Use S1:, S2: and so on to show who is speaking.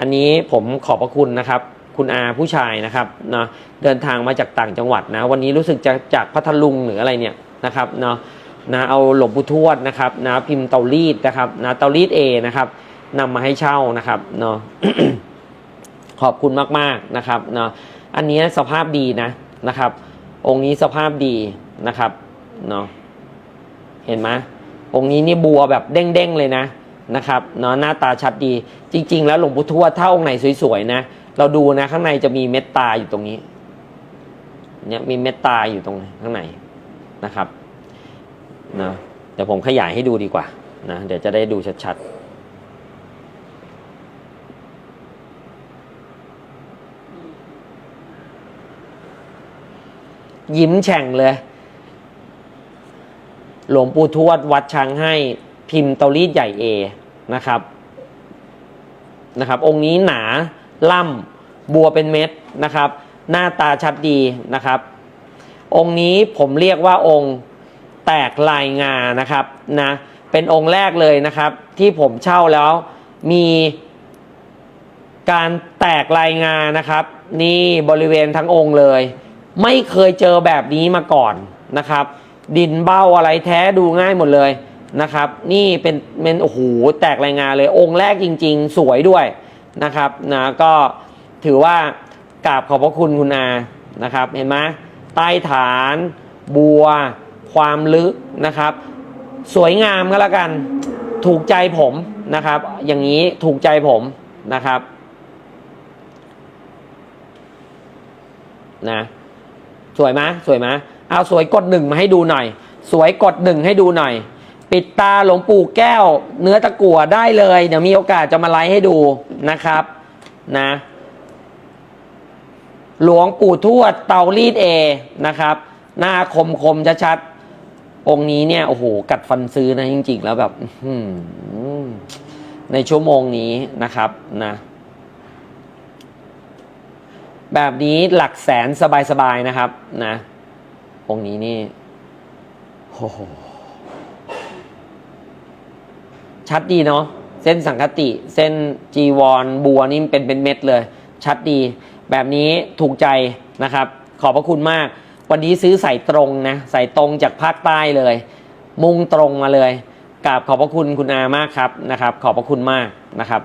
S1: อันนี้ผมขอบพระคุณนะครับ คุณอาผู้ชายนะครับเนาะเดินทางมาจากต่างจังหวัดนะ วันนี้รู้สึกจะจากพัทลุงหรืออะไรเนี่ยนะครับเนาะนะเอาหลวงปู่ทวดนะครับนะพิมพ์เตารีดนะครับนะเตารีดเอนะครับนำมาให้เช่านะครับเนาะขอบคุณมากๆนะครับเนาะอันนี้สภาพดีนะนะครับ องค์นี้สภาพดีนะครับเนาะเห็นไหมองค์นี้นี่บัวแบบเด้งๆเลยนะ นะครับเนาะหน้าตาชัดดี จริง ๆ แล้วหลวงปู่ทวดถ้าองค์ไหนสวยๆนะ เราดูนะข้างในจะมีเม็ดตาอยู่ตรงนี้ เนี่ยมีเม็ดตาอยู่ตรงข้างในนะครับนะเดี๋ยวผมขยายให้ดูดีกว่านะเดี๋ยวจะได้ดูชัดๆยิ้มแฉ่งเลย หลวงปู่ทวดวัดช้างให้ พิมพ์เตารีดใหญ่เอนะครับนะครับ องค์นี้หนาล่ำบัวเป็นเม็ดนะครับ หน้าตาชัดดีนะครับ องค์นี้ผมเรียกว่าองค์แตกลายงานะครับนะเป็นองค์แรกเลยนะครับ ที่ผมเช่าแล้วมีการแตกลายงานะครับ นี่บริเวณทั้งองค์เลย ไม่เคยเจอแบบนี้มาก่อนนะครับ ดินเบ้าอะไรแท้ดูง่ายหมดเลย นะครับ นี่เป็นเป็นโอ้โหแตกลายงานเลยองค์แรกจริง ๆ สวยด้วยนะครับนะก็ถือว่ากราบขอบพระคุณคุณอานะครับ เห็นไหมใต้ฐาน บัว ความลึกนะครับ สวยงามก็แล้วกัน ถูกใจผมนะครับ อย่างนี้ถูกใจผมนะครับนะสวยไหมสวยไหมเอาสวยกดหนึ่งมาให้ดูหน่อย สวยกดหนึ่งให้ดูหน่อย ปิดตาหลวงปู่แก้ว เนื้อตะกั่วได้เลย เดี๋ยวมีโอกาสจะมาไลฟ์ให้ดูนะครับนะ หลวงปู่ทวดเตารีดเอนะครับ หน้าคมคมชัดๆองค์นี้เนี่ยโอ้โห กัดฟันซื้อนะจริง ๆ แล้วแบบในชั่วโมงนี้นะครับนะแบบนี้หลักแสนสบายๆนะครับนะองค์นี้นี่โอ้โห ชัดดีเนาะเส้นสังคติ เส้นจีวรบัวนี่เป็นเป็นเม็ดเลย ชัดดี แบบนี้ถูกใจนะครับ ขอบพระคุณมาก วันนี้ซื้อใส่ตรงนะใส่ตรงจากภาคใต้เลย มุ่งตรงมาเลยกราบขอบพระคุณคุณอามากครับนะครับ ขอบพระคุณมากนะครับ